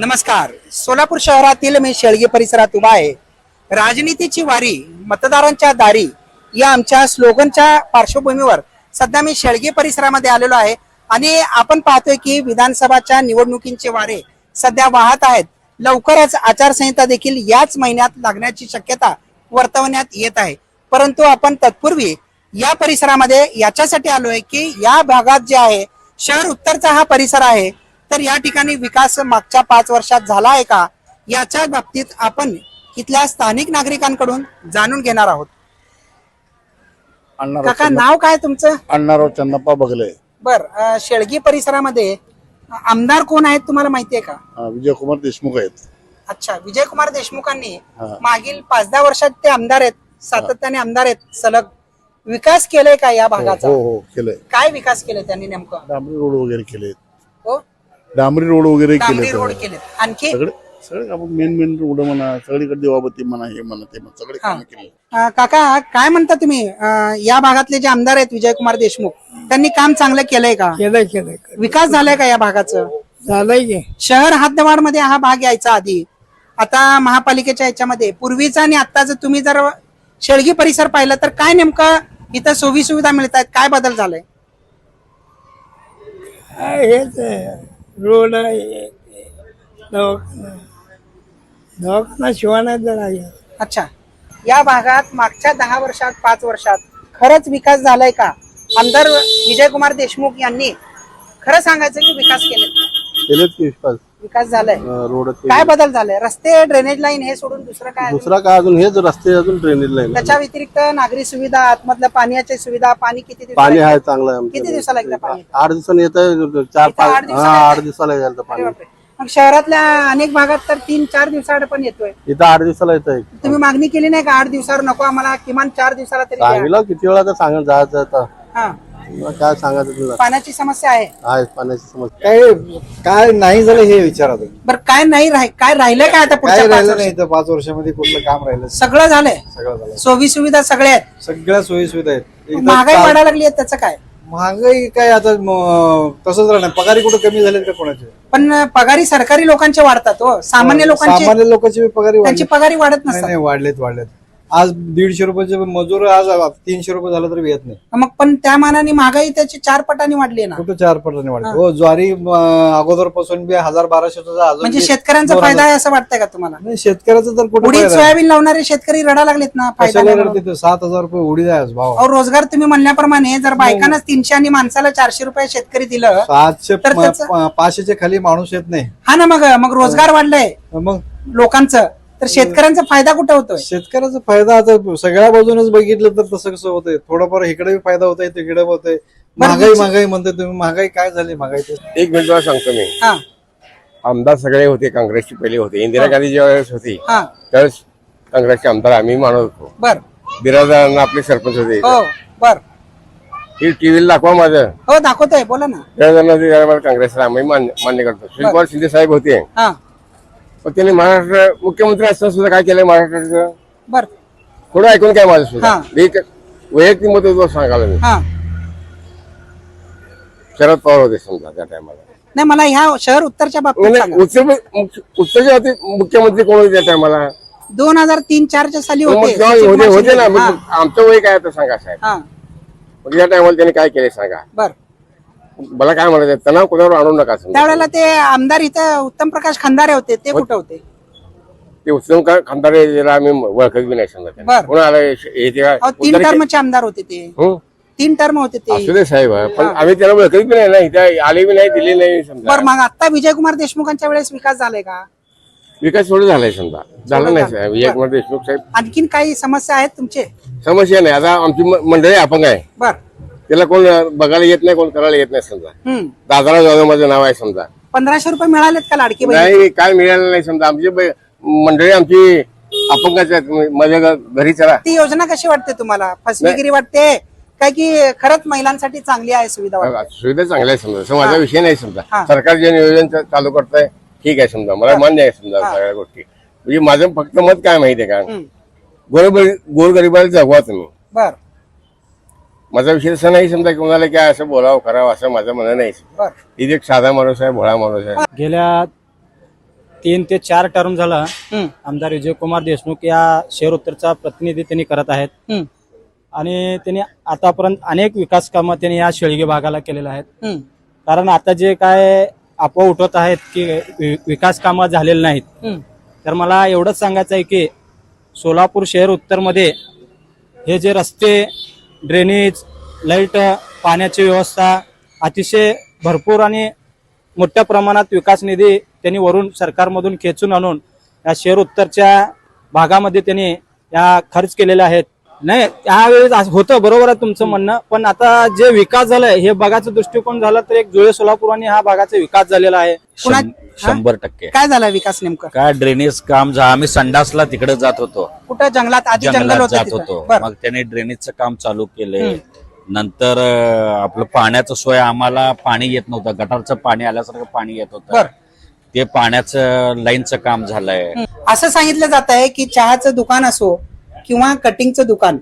नमस्कार. सोलापूर शहरातील मी शेळगे परिसरात उभा आहे. राजनीतीची वारी मतदारांच्या दारी या आमच्या स्लोगनच्या पार्श्वभूमीवर सध्या मी शेळगे परिसरामध्ये आलेलो आहे आणि आपण पाहतोय की विधानसभाच्या निवडणुकींचे वारे सध्या वाहत आहेत. लवकरच आचारसंहिता देखील याच महिन्यात लागण्याची शक्यता वर्तवण्यात येत आहे. परंतु आपण तत्पूर्वी या परिसरामध्ये याच्यासाठी आलोय की या भागात जे आहे शहर उत्तरचा हा परिसर आहे. तर या ठिकाणी विकास मागच्या पाच वर्षात झाला आहे का? याच्या बाबतीत आपण इथल्या स्थानिक नागरिकांकडून जाणून घेणार आहोत. काका नाव काय तुमचं? अण्णाराव चन्नप्पा बघले. बर शेळगी परिसरामध्ये आमदार कोण आहेत तुम्हाला माहिती आहे का? विजयकुमार देशमुख आहेत. अच्छा विजयकुमार देशमुखांनी हा. मागील पाच दहा वर्षात ते आमदार आहेत सातत्याने आमदार आहेत. सलग विकास केलाय का या भागाचा? हो हो केलंय. काय विकास केले त्यांनी नेमकं? डांबरी रोड वगैरे केलेत. हो? डांबरी रोड वगैरे डांबरी केले रोड केले आणखी? सगळे सगळे आपण मेन मेन रोड म्हणा सगळीकडे देवाबती म्हणा हे म्हणा ते म्हणा सगळे काम केले अं, काका काय म्हणता तुम्ही? अं, या भागातले जे आमदार आहेत विजयकुमार देशमुख त्यांनी काम चांगलं केलंय का? केलंय केलंय विकास झालाय का या भागाचं? झालंय की. शहर हद्दवाढमध्ये हा भाग यायचा आधी. आता महापालिकेच्या याच्यामध्ये पूर्वीचा आणि आत्ताचं तुम्ही जर शेळगी परिसर पाहिलं तर काय नेमकं इथं सोयी सुविधा मिळत आहेत काय बदल झालाय? हेच आहे. रोड आहे. दवाखाना आहे. अच्छा. या भागात मागच्या दहा वर्षात पाच वर्षात खरंच विकास झालाय का? आमदार विजयकुमार देशमुख यांनी खरं सांगायचं की विकास केले केलेत की विकास. विकास झालाय रोड काय बदल झालाय रस्ते ड्रेनेज लाईन हे सोडून दुसरं काय दुसरा काय अजून हेच रस्ते अजून ड्रेनेज लाईन त्याच्या व्यतिरिक्त नागरी सुविधा आतमधल्या पाण्याची सुविधा पाणी किती दिवसाला पाणी? आहे चांगलं. किती दिवसाला एकदा पाणी? आठ दिवसांनी येतं चार पाच दिवसाला येतं? आठ दिवसाला यायला पाणी. मग शहरातल्या अनेक भागात तर तीन चार दिवसाआड पण येतोय इथं आठ दिवसाला येतं तुम्ही मागणी केली नाही का आठ दिवसावर नको आम्हाला किमान चार दिवसाला तरी. सांगितलं किती वेळा तर सांगत जायचं आता हा काय सांगायचं तुला? पाण्याची समस्या आहे. आहे पाण्याची समस्या. काय काय नाही झालं हे विचारा तुम्ही. बरं काय नाही राह काय राहिलं काय आता काय पुढच्या पाच राहिलं वर्षात? नाही तर पाच वर्षामध्ये कुठलं काम राहिलं? सगळं झालंय. सगळं झालं. सोयी सुविधा सगळ्या आहेत. सगळ्या सोयी सुविधा आहेत महागाई चा- वाढायला लागली आहे त्याचं काय? महागाई काय आता म- तसंच राहणार. पगारी कुठं कमी झालेत का कोणाचे? पण पगारी सरकारी लोकांचे वाढतात हो. सामान्य लोकांची सामान्य लोकांची पगारी त्यांची पगारी वाढत नाही नसतात. नाही वाढलेत वाढलेत. आज दीडशे रुपयाचे मजूर आज तीनशे रुपये झालं तरी येत नाही. मग पण त्या मानाने महागाई त्याची चार पटाने वाढली ना. कुठं चार पटाने वाढले? हो. ज्वारी अगोदरपासून बी हजार बाराशे म्हणजे शेतकऱ्यांचा फायदा. आहे असं वाटतंय का तुम्हाला? नाही शेतकऱ्याचं तर कुठं? सोयाबीन लावणारे शेतकरी रडा लागलेत ना फायदा? सात हजार रुपये उडीद आहे आज भाव. रोजगार तुम्ही म्हणल्याप्रमाणे जर बायकांनाच तीनशे आणि माणसाला चारशे रुपये शेतकरी दिलं सातशे पाचशेच्या खाली माणूस येत नाही. हा ना मग मग रोजगार वाढलाय. मग? लोकांचं. तर शेतकऱ्यांचा फायदा कुठे होतोय? शेतकऱ्याचा फायदा आता सगळ्या बाजूनच बघितलं तर तसं कसं होतंय? थोडंफार इकडे फायदा होतोय तिकडे होतोय. महागाई महागाई म्हणते तुम्ही. महागाई काय झाली महागाई? एक मिनिट तुला सांगतो मी. हा. आमदार सगळे होते काँग्रेसचे पहिले होते. इंदिरा गांधी ज्यावेळेस होती हा. त्यावेळेस काँग्रेसचे आमदार आम्ही मानत होतो. बर. बिराजदारांना आपले सरपंच होते. हो बर. ही टीव्हीला दाखवा माझं. हो दाखवतोय. बोला ना. बिराजदारांना काँग्रेसला आम्ही मान्य मान्य करतो. शिवकुमार शिंदे साहेब होते. हा. पण त्यांनी महाराष्ट्र मुख्यमंत्री असताना सुद्धा काय केलंय महाराष्ट्राचं? बर. थोडं ऐकून काय माझं सुद्धा? हा. मी एक वैयक्तिक मत सांगायला मी हा. शरद पवार होते समजा त्या टायमाला नाही मला ह्या शहर उत्तरच्या बाबतीत सांगा. उत्तर उत्तरचे होते मुख्यमंत्री कोण होते त्या टायमाला दोन हजार तीन चारच्या साली होते. ना. हा, आमचं वय काय आता सांगा साहेब. हा. मग या टायमाला त्यांनी काय केले सांगा. बर. मला काय म्हणायचं तणाव कोणावर आणू नका समजा. त्यावेळेला ते आमदार इथं उत्तम प्रकाश खंदारे होते ते कुठे होते? ते उत्तम का जरा आम्ही ओळखत बी नाही समजा त्यांना. बरं. कोण आलं हे ते काय? अहो, तीन उद्धरे- टर्मचे आमदार होते ते. हं? तीन टर्म होते ते. दे साहेब पण आम्ही त्याला ओळखत बी नाही ना इथे आले बी नाही दिले नाही समजा. बर मग आता विजयकुमार देशमुखांच्या वेळेस विकास झालाय का? विकास थोडं झालाय समजा. झाला नाही. साहेब. विजय कुमार देशमुख साहेब. आणखीन काही समस्या आहेत तुमचे? समस्या नाही. आता आमची म- मंडळी अपंग आहे बर. त्याला कोण बघायला येत नाही कोण करायला येत नाही समजा. हम्म. दादाला जाधव माझं नाव आहे समजा. पंधराशे रुपये मिळालेत का लाडकी बहीण? नाही काय मिळालं नाही समजा. आमची ब- मंडळी आमची अपंगाची आहेत. माझ्या घ- घरी चला ती योजना कशी वाटते तुम्हाला? फसवेगिरी वाटते? काय की खरंच महिलांसाठी चांगली आहे सुविधा वाटते? सुविधा चांगल्या आहे समजा. असं माझा विषय नाही समजा. हा. सरकार जे नियोजन चा- चालू करताय ठीक आहे समजा. मला मान्य आहे समजा सगळ्या गोष्टी. म्हणजे माझं फक्त मत काय माहितीये का? हम्म. गोरगरी गोरगरिबाला जगवा तुम्ही. बर. माझा विषय असं नाही समजा की कोणाला काय असं बोलावं करावं असं माझं म्हणणं नाही. इथे एक साधा माणूस आहे भोळा माणूस आहे. गेल्या तीन ते चार टर्म झालं आमदार विजयकुमार देशमुख या शहर उत्तरचा प्रतिनिधी त्यांनी करत आहेत. आणि त्यांनी आतापर्यंत अनेक विकास कामं त्यांनी या शेळगे भागाला केलेल्या आहेत. कारण आता जे काय अफवा उठवत आहेत की विकास कामं झालेली नाहीत. तर मला एवढंच सांगायचं आहे की सोलापूर शहर उत्तरमध्ये हे जे रस्ते ड्रेनेज लाइट पाण्याची व्यवस्था अतिशय भरपूर आणि मोठ्या प्रमाणात विकास निधी त्यांनी वरून सरकारमधून खेचून आणून या शहर उत्तरच्या भागामध्ये त्यांनी या खर्च केलेल्या आहेत. नाही त्यावेळेस असं होतं बरोबर आहे तुमचं म्हणणं. पण आता जे विकास झालाय हे भागाचा दृष्टिकोन झाला तर एक जुळे सोलापूर आणि हा भागाचा विकास झालेला आहे. पुन्हा- शं- शंभर टक्के. काय झाला विकास नेमका? काय ड्रेनेज काम झा आम्ही संडासला तिकडे जात होतो. कुठं? जंगलात? आधी जंगल जंगलात होतं जात तिथं. होतो. बरं. मग त्याने ड्रेनेजचं काम चालू केले. नंतर अं, आपलं पाण्याचं सोय आम्हाला पाणी येत नव्हतं. गटारचं पाणी आल्यासारखं पाणी येत होतं. बरं. ते पाण्याचं लाईनचं काम झालंय. असं सांगितलं जात आहे की चहाचं दुकान असो किंवा कटिंगचं दुकान.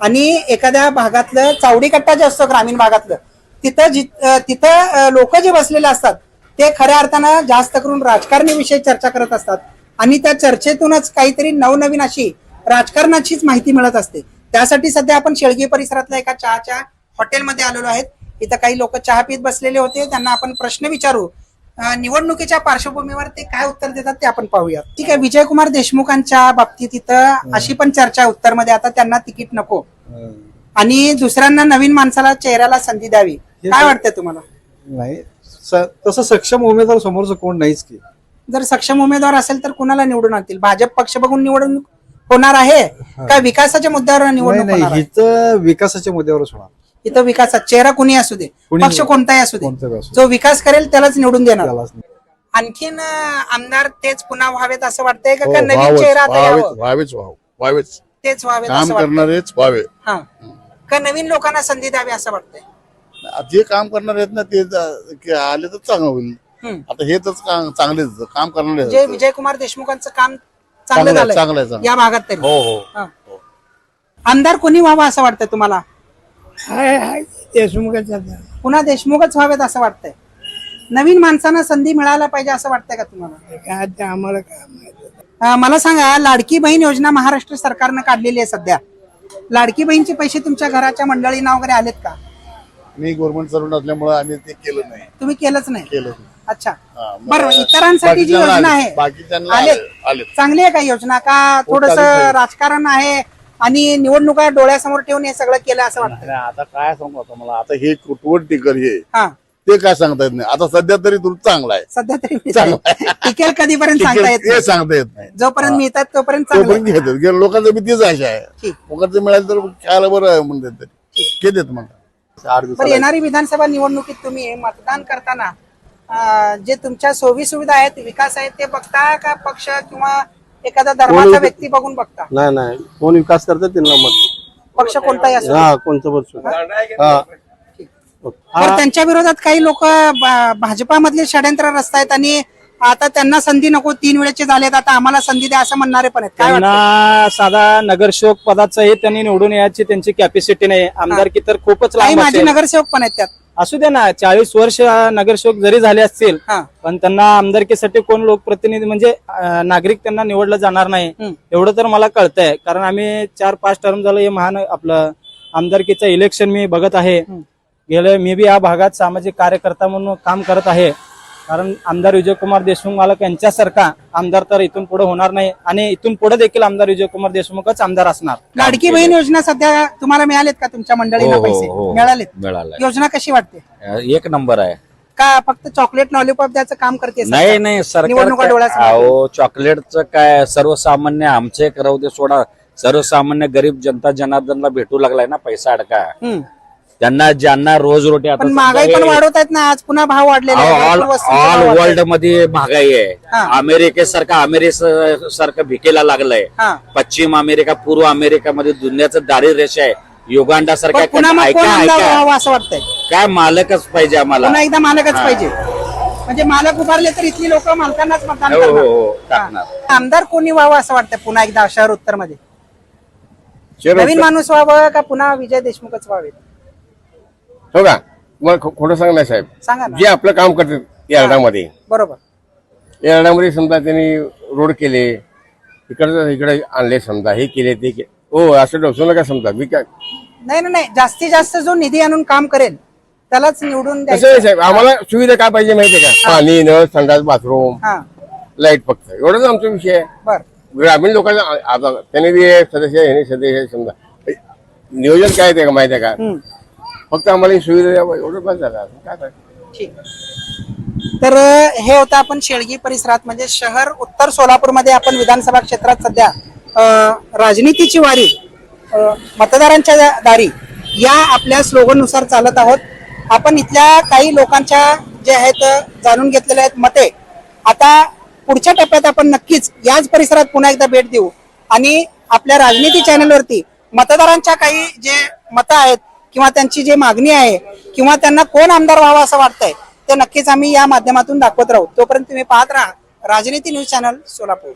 आणि एखाद्या भागातलं चावडी कट्टा जे असतो ग्रामीण भागातलं तिथं जि- तिथं लोक जे बसलेले असतात ते खऱ्या अर्थानं जास्त करून राजकारणीविषयी चर्चा करत असतात. आणि त्या चर्चेतूनच काहीतरी नवनवीन अशी राजकारणाचीच माहिती मिळत असते. त्यासाठी सध्या आपण शेळगी परिसरातल्या एका चहाच्या हॉटेलमध्ये आलेलो आहेत. इथं काही लोक चहा पित बसलेले होते. त्यांना आपण प्रश्न विचारू निवडणुकीच्या पार्श्वभूमीवर ते काय उत्तर देतात ते आपण पाहूया ठीक आहे विजयकुमार देशमुखांच्या बाबतीत इथं अशी पण चर्चा आहे उत्तरमध्ये आता त्यांना तिकीट नको. आणि दुसऱ्यांना नवीन माणसाला चेहऱ्याला संधी द्यावी. काय वाटतंय तुम्हाला? नाही तसं सक्षम उमेदवार समोरचं कोण नाहीच की. जर सक्षम उमेदवार असेल तर कुणाला निवडून आणतील? भाजप पक्ष बघून निवडून होणार आहे? का विकासाच्या मुद्द्यावर निवडणूक? इथं विकासाच्या मुद्द्यावरच होणार. इथं विकासात. चेहरा कुणी असू दे कुणी- पक्ष कोणताही असू दे. असू जो विकास करेल त्यालाच निवडून देणार. त्यालाच नाही. आणखीन अं, आमदार तेच पुन्हा व्हावेत असं वाटतंय का? हो, नवीन व्हावेच चेहरा आता व्हावेच यावं? व्हावेच व्हावं व्हावेच. तेच व्हावेत काम असं वाटतंय. करणारेच व्हावे. हा. का नवीन लोकांना संधी द्यावी असं वाटतंय? जे काम करणार आहेत ना ते ज- के- आले तर चांगलं होईल. हम्म. आता हे तर चांगलेच काम करणारे म्हणजे आहेत. विजयकुमार देशमुखांचं काम चांगलं चांगलं आहे, झालंय. चांगलं आहे, चांगलं या भागात तरी. हो हो. हा. आमदार कोणी व्हावं असं वाटतंय तुम्हाला? हाय हाय देशमुखाचा पुन्हा देशमुखच व्हावेत असं वाटतंय. नवीन माणसांना संधी मिळायला पाहिजे असं वाटतंय का तुम्हाला? काय ते आम्हाला काय माहिती अं, मला सांगा लाडकी बहीण योजना महाराष्ट्र सरकारनं काढलेली आहे सध्या. लाडकी बहीणचे पैसे तुमच्या घराच्या मंडळींना वगैरे आलेत का? मी गव्हर्नमेंट सर्वंट असल्यामुळे आम्ही ते केलं नाही. तुम्ही केलंच नाही? केलं नाही. अच्छा. हा, मग बरं इतरांसाठी जी बाकीच्यांना योजना आले- आहे बाकीच्यांना आले-. चांगली आहे का योजना? का थोडस आहे. राजकारण आहे? आणि निवडणुका डोळ्यासमोर ठेवून हे सगळं केलं असं वाटतं. नाही, आता काय सांगू आता मला? आता हे कुटवट टिकर हे. हा. ते काय सांगता येत नाही. आता सध्या तरी तुला चांगला आहे. सध्या तरी. टिकेल कधीपर्यंत सांगता येत हे नाही. सांगता येत नाही. जोपर्यंत मिळतात तोपर्यंत तो चांगलं घेतात गे- लोकांचं बी तीच आशा आहे. ठीक. फुकटचं मिळालं तर खायला बरं आहे म्हणतात तरी घेतात मग आठ बरं दिवसाला येणारी विधानसभा निवडणुकीत तुम्ही मतदान करताना अं, जे तुमच्या सोयी सुविधा आहेत विकास आहेत ते बघता का पक्ष किंवा एखादा धर्माचा व्यक्ती बघून बघता. नाही नाही. कोण विकास करतात त्यांना मत. पक्ष कोणताही असो. हा कोणतं पण सुद्धा. हा? तर त्यांच्या विरोधात काही लोक भाजपामधले षडयंत्र रचतायत आणि आता त्यांना संधी नको तीन वेळेचे झालेत आता आम्हाला संधी द्या असं म्हणणारे पण आहेत. काय वाटतं? त्यांना साधा नगरसेवक पदाचाही त्यांनी निवडून यायची त्यांची कॅपॅसिटी नाही. आमदारकी तर खूपच काही लांब माझे असेल. नगरसेवक पण आहेत त्यात. असू दे ना चाळीस वर्ष नगरसेवक जरी झाले असतील हा. पण त्यांना आमदारकीसाठी कोण लोकप्रतिनिधी म्हणजे अं, नागरिक त्यांना निवडलं जाणार नाही हम्म. एवढं तर मला कळतंय. कारण आम्ही चार पाच टर्म झालं हे महान आपलं आमदारकीचं इलेक्शन मी बघत आहे. गेले मी बी या भागात सामाजिक कार्यकर्ता म्हणून काम करत आहे. कारण आमदार विजयकुमार देशमुख मला यांच्यासारखा आमदार तर इथून पुढे होणार नाही आणि इथून पुढे देखील आमदार विजयकुमार देशमुखच आमदार असणार. लाडकी बहीण योजना सध्या तुम्हाला मिळालेत का तुमच्या मंडळींना हो, पैसे? हो, हो. मिळालेत. योजना कशी वाटते? एक नंबर आहे. का फक्त चॉकलेट लॉलीपॉप द्यायचं काम करते नाही? नाही सरकार निवडणुका काय- डोळ्यासमोर अहो चॉकलेटचं काय सर्वसामान्य आमचे एक राहू दे सोडा. सर्वसामान्य गरीब जनता जनार्दनला भेटू लागलाय ना पैसा अडका. त्यांना ज्यांना रोज रोटी आता पण महागाई पण वाढवत आहेत ना आज पुन्हा भाव वाढलेले. ऑल वस्तूंचे ऑल भाव वर्ल्ड. मध्ये महागाई आहे. हा. अमेरिकेसारखं अमेरिका सारखं भिकेला लागलंय. हा. पश्चिम अमेरिका पूर्व अमेरिकामध्ये दुनियाचं दारिद्र्य रेष आहे. युगांडा पण सारख्या पुन्हा मग कोण ऐका आमदार ऐका. व्हावं असं वाटतंय? काय मालकच पाहिजे आम्हाला. पुन्हा एकदा मालकच पाहिजे. म्हणजे मालक उभारले तर इथली लोक मालकांनाच मतदान हो हो करणार. हो टाकणार. हा. आमदार कोणी व्हावं असं वाटतंय पुन्हा एकदा शहर उत्तरमध्ये नवीन माणूस व्हावं का पुन्हा विजय देशमुखच व्हावे हो का? तुम्हाला खो- खोटं सांगणार साहेब. सांगा ना. जे आपलं काम करतात या अर्धामध्ये बरोबर. येरडामध्ये समजा त्यांनी रोड केले इकडचं इकडे आणले समजा हे केले ते के हो असं डोसू नका समजा. मी काय नाही नाही नाही. जास्तीत जास्त जो निधी आणून काम करेल त्यालाच निवडून कसं द्यायचं. आहे साहेब? आम्हाला सुविधा काय पाहिजे माहितीये का? पाणी नळ संडास बाथरूम हा. लाइट फक्त. एवढंच आमचा विषय आहे. बर. ग्रामीण लोकांना आ- आता त्याने बी एक सदस्य सदस्य समजा. नियोजन काय का माहिती आहे का. फक्त आम्हाला ही सुविधा द्यावं एवढं बस झालं अजून. काय पाहिजे ठीक. तर अ, हे होतं आपण शेळगी परिसरात म्हणजे शहर उत्तर सोलापूरमध्ये आपण विधानसभा क्षेत्रात सध्या अ, राजनीतीची वारी अ, मतदारांच्या दारी या आपल्या स्लोगननुसार चालत आहोत. आपण इथल्या काही लोकांच्या जे आहेत अ, जाणून घेतलेल्या आहेत मते आता पुढच्या टप्प्यात आपण नक्कीच याच परिसरात पुन्हा एकदा भेट देऊ. आणि आपल्या राजनीती चॅनलवरती मतदारांच्या काही जे मतं आहेत किंवा त्यांची जी मागणी आहे किंवा त्यांना कोण आमदार व्हावा असं वाटतंय ते नक्कीच आम्ही या माध्यमातून दाखवत राहू. तोपर्यंत तुम्ही पाहत राहा. राजनीती न्यूज चॅनल सोलापूर.